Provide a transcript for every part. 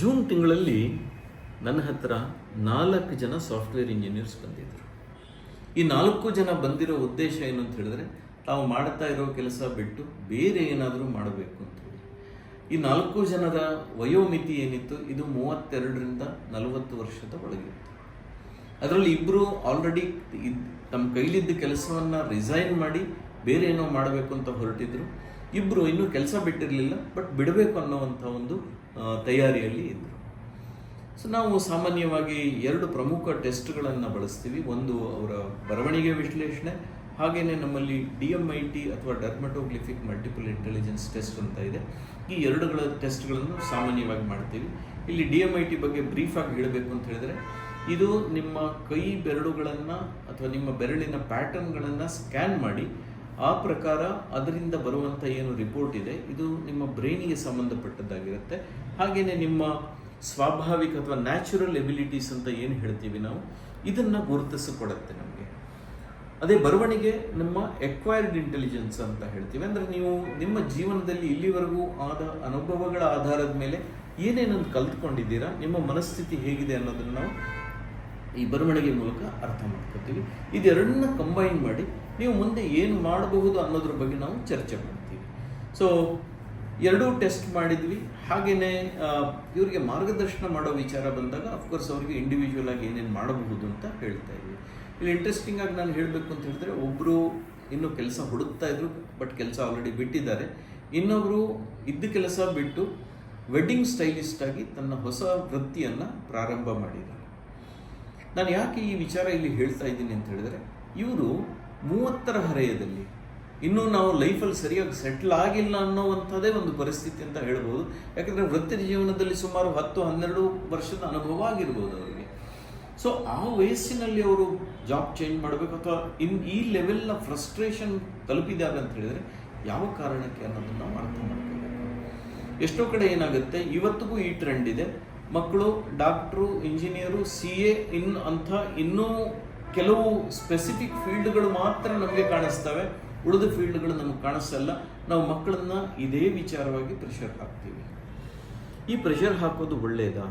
June ತಿಂಗಳಲ್ಲಿ ನನ್ನ ಹತ್ರ ನಾಲ್ಕು ಜನ ಸಾಫ್ಟ್ವೇರ್ ಇಂಜಿನಿಯರ್ಸ್ ಬಂದಿದ್ದರು ಈ ನಾಲ್ಕು ಜನ ಬಂದಿರೋ ಉದ್ದೇಶ ಏನು ಅಂತ ಹೇಳಿದ್ರೆ, ತಾವು ಮಾಡ್ತಾ ಇರೋ ಕೆಲಸ ಬಿಟ್ಟು ಬೇರೆ ಏನಾದರೂ ಮಾಡಬೇಕು ಅಂತ ಹೇಳಿ. ಈ ನಾಲ್ಕು ಜನದ ವಯೋಮಿತಿ ಏನಿತ್ತು, ಇದು ಮೂವತ್ತೆರಡರಿಂದ ನಲವತ್ತು ವರ್ಷದ ಒಳಗಿತ್ತು. ಅದರಲ್ಲಿ ಇಬ್ಬರು ಆಲ್ರೆಡಿ ತಮ್ಮ ಕೈಲಿದ್ದ ಕೆಲಸವನ್ನು ರಿಸೈನ್ ಮಾಡಿ ಬೇರೆ ಏನೋ ಮಾಡಬೇಕು ಅಂತ ಹೊರಟಿದ್ರು. ಇಬ್ಬರು ಇನ್ನೂ ಕೆಲಸ ಬಿಟ್ಟಿರಲಿಲ್ಲ ಬಟ್ ಬಿಡಬೇಕು ಅನ್ನೋವಂಥ ಒಂದು ತಯಾರಿಯಲ್ಲಿ ಇದ್ದರು ಸೊ ನಾವು ಸಾಮಾನ್ಯವಾಗಿ ಎರಡು ಪ್ರಮುಖ ಟೆಸ್ಟ್ಗಳನ್ನು ಬಳಸ್ತೀವಿ. ಒಂದು ಅವರ ಬರವಣಿಗೆ ವಿಶ್ಲೇಷಣೆ ಹಾಗೆಯೇ ನಮ್ಮಲ್ಲಿ ಡಿ ಎಂ ಐ ಟಿ ಅಥವಾ ಡರ್ಮಟೋಗ್ಲಿಫಿಕ್ ಮಲ್ಟಿಪಲ್ ಇಂಟೆಲಿಜೆನ್ಸ್ ಟೆಸ್ಟ್ ಅಂತ ಇದೆ. ಈ ಎರಡುಗಳ ಟೆಸ್ಟ್ಗಳನ್ನು ಸಾಮಾನ್ಯವಾಗಿ ಮಾಡ್ತೀವಿ. ಇಲ್ಲಿ ಡಿ ಎಂ ಐ ಟಿ ಬಗ್ಗೆ ಬ್ರೀಫಾಗಿ ಹೇಳಬೇಕು ಅಂತ ಹೇಳಿದ್ರೆ, ಇದು ನಿಮ್ಮ ಕೈ ಬೆರಳುಗಳನ್ನು ಅಥವಾ ನಿಮ್ಮ ಬೆರಳಿನ ಪ್ಯಾಟರ್ನ್ಗಳನ್ನು ಸ್ಕ್ಯಾನ್ ಮಾಡಿ ಆ ಪ್ರಕಾರ ಅದರಿಂದ ಬರುವಂಥ ಏನು ರಿಪೋರ್ಟ್ ಇದೆ, ಇದು ನಿಮ್ಮ ಬ್ರೈನಿಗೆ ಸಂಬಂಧಪಟ್ಟದ್ದಾಗಿರುತ್ತೆ. ಹಾಗೆಯೇ ನಿಮ್ಮ ಸ್ವಾಭಾವಿಕ ಅಥವಾ ನ್ಯಾಚುರಲ್ ಎಬಿಲಿಟೀಸ್ ಅಂತ ಏನು ಹೇಳ್ತೀವಿ ನಾವು, ಇದನ್ನು ಗುರುತಿಸಿಕೊಡುತ್ತೆ ನಮಗೆ. ಅದೇ ಬರವಣಿಗೆ ನಮ್ಮ ಎಕ್ವೈರ್ಡ್ ಇಂಟೆಲಿಜೆನ್ಸ್ ಅಂತ ಹೇಳ್ತೀವಿ. ಅಂದರೆ ನೀವು ನಿಮ್ಮ ಜೀವನದಲ್ಲಿ ಇಲ್ಲಿವರೆಗೂ ಆದ ಅನುಭವಗಳ ಆಧಾರದ ಮೇಲೆ ಏನೇನೊಂದು ಕಲ್ತ್ಕೊಂಡಿದ್ದೀರಾ, ನಿಮ್ಮ ಮನಸ್ಥಿತಿ ಹೇಗಿದೆ ಅನ್ನೋದನ್ನು ನಾವು ಈ ಬರವಣಿಗೆ ಮೂಲಕ ಅರ್ಥ ಮಾಡ್ಕೋತೀವಿ. ಇದೆರಡನ್ನ ಕಂಬೈನ್ ಮಾಡಿ ನೀವು ಮುಂದೆ ಏನು ಮಾಡಬಹುದು ಅನ್ನೋದ್ರ ಬಗ್ಗೆ ನಾವು ಚರ್ಚೆ ಮಾಡ್ತೀವಿ. ಸೊ ಎರಡೂ ಟೆಸ್ಟ್ ಮಾಡಿದ್ವಿ. ಹಾಗೆಯೇ ಇವರಿಗೆ ಮಾರ್ಗದರ್ಶನ ಮಾಡೋ ವಿಚಾರ ಬಂದಾಗ ಅಫ್ಕೋರ್ಸ್ ಅವರಿಗೆ ಇಂಡಿವಿಜುವಲ್ ಆಗಿ ಏನೇನು ಮಾಡಬಹುದು ಅಂತ ಹೇಳ್ತಾ ಇದ್ವಿ. ಇಲ್ಲಿ ಇಂಟ್ರೆಸ್ಟಿಂಗ್ ಆಗಿ ನಾನು ಹೇಳಬೇಕು ಅಂತ ಹೇಳಿದ್ರೆ ಒಬ್ಬರು ಇನ್ನೂ ಕೆಲಸ ಹುಡುಕ್ತಾ ಇದ್ರು ಬಟ್ ಕೆಲಸ ಆಲ್ರೆಡಿ ಬಿಟ್ಟಿದ್ದಾರೆ. ಇನ್ನೊಬ್ಬರು ಇದ್ದ ಕೆಲಸ ಬಿಟ್ಟು ವೆಡ್ಡಿಂಗ್ ಸ್ಟೈಲಿಸ್ಟ್ ಆಗಿ ತನ್ನ ಹೊಸ ವೃತ್ತಿಯನ್ನು ಪ್ರಾರಂಭ ಮಾಡಿದ್ದಾರೆ. ನಾನು ಯಾಕೆ ಈ ವಿಚಾರ ಇಲ್ಲಿ ಹೇಳ್ತಾ ಇದ್ದೀನಿ ಅಂತ ಹೇಳಿದ್ರೆ, ಇವರು ಮೂವತ್ತರ ಹರೆಯದಲ್ಲಿ. ಇನ್ನೂ ನಾವು ಲೈಫಲ್ಲಿ ಸರಿಯಾಗಿ ಸೆಟ್ಲ್ ಆಗಿಲ್ಲ ಅನ್ನೋವಂಥದ್ದೇ ಒಂದು ಪರಿಸ್ಥಿತಿ ಅಂತ ಹೇಳ್ಬೋದು. ಯಾಕಂದರೆ ವೃತ್ತಿ ಜೀವನದಲ್ಲಿ ಸುಮಾರು ಹತ್ತು, ಹನ್ನೆರಡು ವರ್ಷದ ಅನುಭವ ಆಗಿರ್ಬೋದು ಅವರಿಗೆ. ಸೊ ಆ ವಯಸ್ಸಿನಲ್ಲಿ ಅವರು ಜಾಬ್ ಚೇಂಜ್ ಮಾಡಬೇಕು ಅಥವಾ ಇನ್ ಈ ಲೆವೆಲ್ನ ಫ್ರಸ್ಟ್ರೇಷನ್ ತಲುಪಿದಾಗ ಅಂತ ಹೇಳಿದರೆ ಯಾವ ಕಾರಣಕ್ಕೆ ಅನ್ನೋದನ್ನು ನಾವು ಅರ್ಥ ಮಾಡ್ಕೋಬೇಕು ಎಷ್ಟೋ ಕಡೆ ಏನಾಗುತ್ತೆ, ಇವತ್ತಿಗೂ ಈ ಟ್ರೆಂಡ್ ಇದೆ. ಮಕ್ಕಳು ಡಾಕ್ಟ್ರು ಇಂಜಿನಿಯರು ಸಿ ಎ ಇನ್ ಅಂಥ ಇನ್ನೂ ಕೆಲವು ಸ್ಪೆಸಿಫಿಕ್ ಫೀಲ್ಡ್ಗಳು ಮಾತ್ರ ನಮಗೆ ಕಾಣಿಸ್ತವೆ. ಉಳಿದ ಫೀಲ್ಡ್ಗಳು ನಮಗೆ ಕಾಣಿಸಲ್ಲ. ನಾವು ಮಕ್ಕಳನ್ನ ಇದೇ ವಿಚಾರವಾಗಿ ಪ್ರೆಷರ್ ಹಾಕ್ತೀವಿ. ಈ ಪ್ರೆಷರ್ ಹಾಕೋದು ಒಳ್ಳೆಯದಾ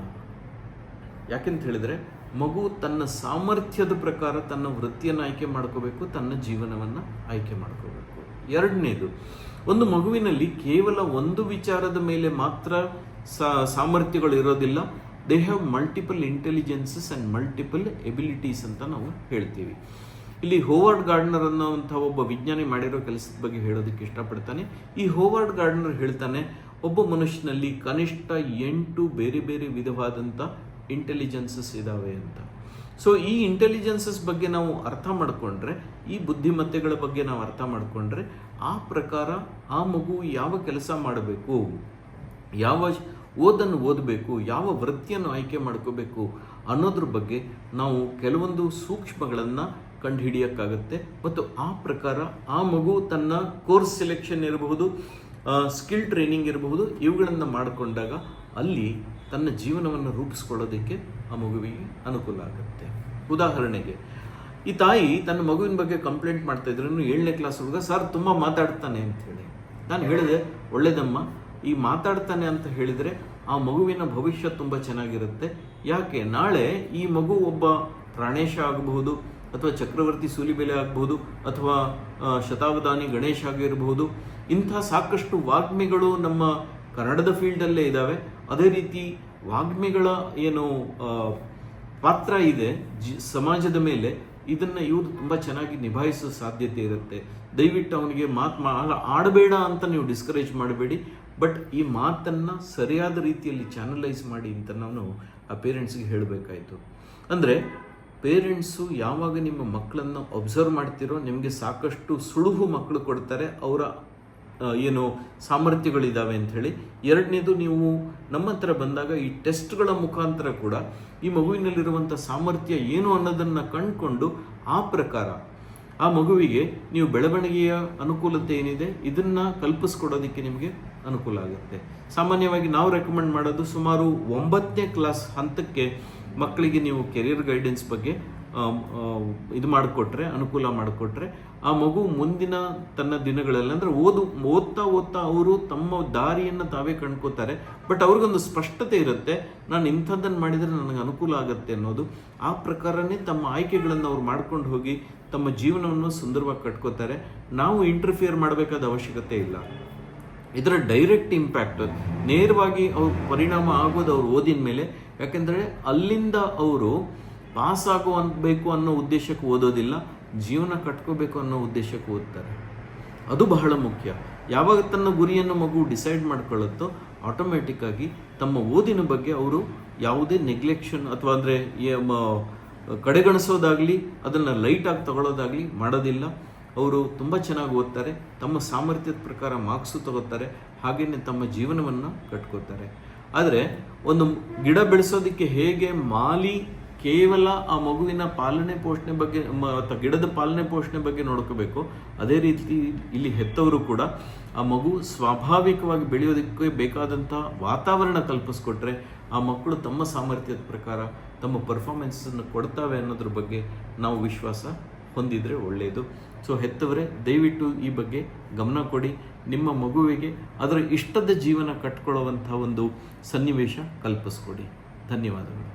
ಯಾಕೆಂತ ಹೇಳಿದ್ರೆ, ಮಗು ತನ್ನ ಸಾಮರ್ಥ್ಯದ ಪ್ರಕಾರ ತನ್ನ ವೃತ್ತಿಯನ್ನು ಆಯ್ಕೆ ಮಾಡ್ಕೋಬೇಕು, ತನ್ನ ಜೀವನವನ್ನು ಆಯ್ಕೆ ಮಾಡ್ಕೋಬೇಕು. ಎರಡನೇದು, ಒಂದು ಮಗುವಿನಲ್ಲಿ ಕೇವಲ ಒಂದು ವಿಚಾರದ ಮೇಲೆ ಮಾತ್ರ ಸಾಮರ್ಥ್ಯಗಳು ಇರೋದಿಲ್ಲ. They have multiple intelligences and multiple abilities ಅಂತ ನಾವು ಹೇಳ್ತೀವಿ. ಇಲ್ಲಿ ಹೋವರ್ಡ್ ಗಾರ್ಡ್ನರ್ ಅನ್ನೋವಂಥ ಒಬ್ಬ ವಿಜ್ಞಾನಿ ಮಾಡಿರೋ ಕೆಲಸದ ಬಗ್ಗೆ ಹೇಳೋದಕ್ಕೆ ಇಷ್ಟಪಡ್ತಾನೆ. ಈ ಹೋವರ್ಡ್ ಗಾರ್ಡ್ನರ್ ಹೇಳ್ತಾನೆ, ಒಬ್ಬ ಮನುಷ್ಯನಲ್ಲಿ ಕನಿಷ್ಠ ಎಂಟು ಬೇರೆ ಬೇರೆ ವಿಧವಾದಂಥ ಇಂಟೆಲಿಜೆನ್ಸಸ್ ಇದ್ದಾವೆ ಅಂತ. ಸೊ ಈ ಇಂಟೆಲಿಜೆನ್ಸಸ್ ಬಗ್ಗೆ ನಾವು ಅರ್ಥ ಮಾಡಿಕೊಂಡ್ರೆ, ಈ ಬುದ್ಧಿಮತ್ತೆಗಳ ಬಗ್ಗೆ ನಾವು ಅರ್ಥ ಮಾಡಿಕೊಂಡ್ರೆ, ಆ ಪ್ರಕಾರ ಆ ಮಗು ಯಾವ ಕೆಲಸ ಮಾಡಬೇಕು, ಯಾವ ಓದನ್ನು ಓದಬೇಕು, ಯಾವ ವೃತ್ತಿಯನ್ನು ಆಯ್ಕೆ ಮಾಡ್ಕೋಬೇಕು ಅನ್ನೋದ್ರ ಬಗ್ಗೆ ನಾವು ಕೆಲವೊಂದು ಸೂಕ್ಷ್ಮಗಳನ್ನು ಕಂಡುಹಿಡಿಯೋಕ್ಕಾಗತ್ತೆ. ಮತ್ತು ಆ ಪ್ರಕಾರ ಆ ಮಗು ತನ್ನ ಕೋರ್ಸ್ ಸೆಲೆಕ್ಷನ್ ಇರಬಹುದು ಸ್ಕಿಲ್ ಟ್ರೈನಿಂಗ್ ಇರಬಹುದು, ಇವುಗಳನ್ನು ಮಾಡಿಕೊಂಡಾಗ ಅಲ್ಲಿ ತನ್ನ ಜೀವನವನ್ನು ರೂಪಿಸ್ಕೊಳ್ಳೋದಕ್ಕೆ ಆ ಮಗುವಿಗೆ ಅನುಕೂಲ ಆಗುತ್ತೆ. ಉದಾಹರಣೆಗೆ, ಈ ತಾಯಿ ತನ್ನ ಮಗುವಿನ ಬಗ್ಗೆ ಕಂಪ್ಲೇಂಟ್ ಮಾಡ್ತಾ ಇದ್ರು ಏಳನೇ ಕ್ಲಾಸ್ ಹುಡುಗ, ಸರ್, ತುಂಬ ಮಾತಾಡ್ತಾನೆ ಅಂತ ಹೇಳಿ ನಾನು ಹೇಳಿದೆ, ಒಳ್ಳೇದಮ್ಮ ಈ ಮಾತಾಡ್ತಾನೆ ಅಂತ ಹೇಳಿದರೆ ಆ ಮಗುವಿನ ಭವಿಷ್ಯ ತುಂಬ ಚೆನ್ನಾಗಿರುತ್ತೆ. ಯಾಕೆ? ನಾಳೆ ಈ ಮಗು ಒಬ್ಬ ಪ್ರಾಣೇಶ ಆಗಬಹುದು, ಅಥವಾ ಚಕ್ರವರ್ತಿ ಸೂಲಿಬೆಲೆ ಆಗಬಹುದು, ಅಥವಾ ಶತಾವಧಾನಿ ಗಣೇಶ ಆಗಿರಬಹುದು. ಇಂಥ ಸಾಕಷ್ಟು ವಾಗ್ಮಿಗಳು ನಮ್ಮ ಕನ್ನಡದ ಫೀಲ್ಡಲ್ಲೇ ಇದ್ದಾವೆ ಅದೇ ರೀತಿ ವಾಗ್ಮಿಗಳ ಏನು ಪಾತ್ರ ಇದೆ ಜಿ, ಸಮಾಜದ ಮೇಲೆ. ಇದನ್ನ ಇವರು ತುಂಬ ಚೆನ್ನಾಗಿ ನಿಭಾಯಿಸೋ ಸಾಧ್ಯತೆ ಇರುತ್ತೆ. ದಯವಿಟ್ಟು ಅವನಿಗೆ ಮಾತು ಆಡಬೇಡ ಅಂತ ನೀವು ಡಿಸ್ಕರೇಜ್ ಮಾಡಬೇಡಿ. ಬಟ್ ಈ ಮಾತನ್ನು ಸರಿಯಾದ ರೀತಿಯಲ್ಲಿ ಚಾನಲೈಸ್ ಮಾಡಿ ಅಂತ ನಾನು ಆ ಪೇರೆಂಟ್ಸ್ಗೆ ಹೇಳಬೇಕಾಯ್ತು. ಅಂದರೆ ಪೇರೆಂಟ್ಸು ಯಾವಾಗ ನಿಮ್ಮ ಮಕ್ಕಳನ್ನು ಅಬ್ಸರ್ವ್ ಮಾಡ್ತಿರೋ ನಿಮಗೆ ಸಾಕಷ್ಟು ಸುಳುಹು ಮಕ್ಕಳು ಕೊಡ್ತಾರೆ, ಅವರ ಏನು ಸಾಮರ್ಥ್ಯಗಳಿದ್ದಾವೆ ಹೇಳಿ. ಎರಡನೇದು ನೀವು ನಮ್ಮ ಹತ್ರ ಬಂದಾಗ ಈ ಟೆಸ್ಟ್ಗಳ ಮುಖಾಂತರ ಕೂಡ ಈ ಮಗುವಿನಲ್ಲಿರುವಂಥ ಸಾಮರ್ಥ್ಯ ಏನು ಅನ್ನೋದನ್ನು ಕಂಡುಕೊಂಡು ಆ ಪ್ರಕಾರ ಆ ಮಗುವಿಗೆ ನೀವು ಬೆಳವಣಿಗೆಯ ಅನುಕೂಲತೆ ಏನಿದೆ, ಇದನ್ನು ಕಲ್ಪಿಸ್ಕೊಡೋದಕ್ಕೆ ನಿಮಗೆ ಅನುಕೂಲ ಆಗುತ್ತೆ. ಸಾಮಾನ್ಯವಾಗಿ ನಾವು ರೆಕಮೆಂಡ್ ಮಾಡೋದು ಸುಮಾರು ಒಂಬತ್ತನೇ ಕ್ಲಾಸ್ ಹಂತಕ್ಕೆ ಮಕ್ಕಳಿಗೆ ನೀವು ಕೆರಿಯರ್ ಗೈಡೆನ್ಸ್ ಬಗ್ಗೆ ಇದು ಮಾಡಿಕೊಟ್ರೆ, ಅನುಕೂಲ ಮಾಡಿಕೊಟ್ರೆ, ಆ ಮಗು ಮುಂದಿನ ತನ್ನ ದಿನಗಳಲ್ಲಿ, ಅಂದರೆ ಓದು, ಓದ್ತಾ ಓದ್ತಾ ಅವರು ತಮ್ಮ ದಾರಿಯನ್ನು ತಾವೇ ಕಂಡ್ಕೋತಾರೆ, ಬಟ್ ಅವ್ರಿಗೊಂದು ಸ್ಪಷ್ಟತೆ ಇರುತ್ತೆ, ನಾನು ಇಂಥದ್ದನ್ನು ಮಾಡಿದರೆ ನನಗೆ ಅನುಕೂಲ ಆಗುತ್ತೆ ಅನ್ನೋದು. ಆ ಪ್ರಕಾರನೇ ತಮ್ಮ ಆಯ್ಕೆಗಳನ್ನು ಅವ್ರು ಮಾಡ್ಕೊಂಡು ಹೋಗಿ ತಮ್ಮ ಜೀವನವನ್ನು ಸುಂದರವಾಗಿ ಕಟ್ಕೋತಾರೆ. ನಾವು ಇಂಟರ್ಫಿಯರ್ ಮಾಡಬೇಕಾದ ಅವಶ್ಯಕತೆ ಇಲ್ಲ. ಇದರ ಡೈರೆಕ್ಟ್ ಇಂಪ್ಯಾಕ್ಟ್ ನೇರವಾಗಿ ಅವ್ರ ಪರಿಣಾಮ ಆಗೋದು ಅವ್ರು ಓದಿನ ಮೇಲೆ. ಯಾಕೆಂದರೆ ಅಲ್ಲಿಂದ ಅವರು ಪಾಸ್ ಆಗುವಬೇಕು ಅನ್ನೋ ಉದ್ದೇಶಕ್ಕೆ ಓದೋದಿಲ್ಲ, ಜೀವನ ಕಟ್ಕೋಬೇಕು ಅನ್ನೋ ಉದ್ದೇಶಕ್ಕೆ ಓದ್ತಾರೆ. ಅದು ಬಹಳ ಮುಖ್ಯ. ಯಾವಾಗ ತನ್ನ ಗುರಿಯನ್ನು ಮಗು ಡಿಸೈಡ್ ಮಾಡ್ಕೊಳ್ಳುತ್ತೋ ಆಟೋಮೆಟಿಕ್ ಆಗಿ ತಮ್ಮ ಓದಿನ ಬಗ್ಗೆ ಅವರು ಯಾವುದೇ ನೆಗ್ಲೆಕ್ಷನ್ ಅಥವಾ ಅಂದರೆ ಕಡೆಗಣಿಸೋದಾಗಲಿ, ಅದನ್ನು ಲೈಟಾಗಿ ತಗೊಳ್ಳೋದಾಗಲಿ ಮಾಡೋದಿಲ್ಲ. ಅವರು ತುಂಬ ಚೆನ್ನಾಗಿ ಓದ್ತಾರೆ, ತಮ್ಮ ಸಾಮರ್ಥ್ಯದ ಪ್ರಕಾರ ಮಾರ್ಕ್ಸು ತಗೋತಾರೆ ಹಾಗೆಯೇ ತಮ್ಮ ಜೀವನವನ್ನು ಕಟ್ಕೋತಾರೆ ಆದರೆ ಒಂದು ಗಿಡ ಬೆಳೆಸೋದಕ್ಕೆ ಹೇಗೆ ಮಾಲಿ ಕೇವಲ ಆ ಮಗುವಿನ ಪಾಲನೆ ಪೋಷಣೆ ಬಗ್ಗೆ ಅಥವಾ ಗಿಡದ ಪಾಲನೆ ಪೋಷಣೆ ಬಗ್ಗೆ ನೋಡ್ಕೋಬೇಕು. ಅದೇ ರೀತಿ ಇಲ್ಲಿ ಹೆತ್ತವರು ಕೂಡ ಆ ಮಗು ಸ್ವಾಭಾವಿಕವಾಗಿ ಬೆಳೆಯೋದಕ್ಕೆ ಬೇಕಾದಂಥ ವಾತಾವರಣ ಕಲ್ಪಿಸ್ಕೊಟ್ರೆ ಆ ಮಕ್ಕಳು ತಮ್ಮ ಸಾಮರ್ಥ್ಯದ ಪ್ರಕಾರ ತಮ್ಮ ಪರ್ಫಾರ್ಮೆನ್ಸನ್ನು ಕೊಡ್ತಾವೆ ಅನ್ನೋದ್ರ ಬಗ್ಗೆ ನಾವು ವಿಶ್ವಾಸ ಹೊಂದಿದರೆ ಒಳ್ಳೆಯದು ಸೊ ಹೆತ್ತವರೇ, ದಯವಿಟ್ಟು ಈ ಬಗ್ಗೆ ಗಮನ ಕೊಡಿ. ನಿಮ್ಮ ಮಗುವಿಗೆ ಅದರ ಇಷ್ಟದ ಜೀವನ ಕಟ್ಕೊಳ್ಳುವಂಥ ಒಂದು ಸನ್ನಿವೇಶ ಕಲ್ಪಿಸ್ಕೊಡಿ. ಧನ್ಯವಾದಗಳು.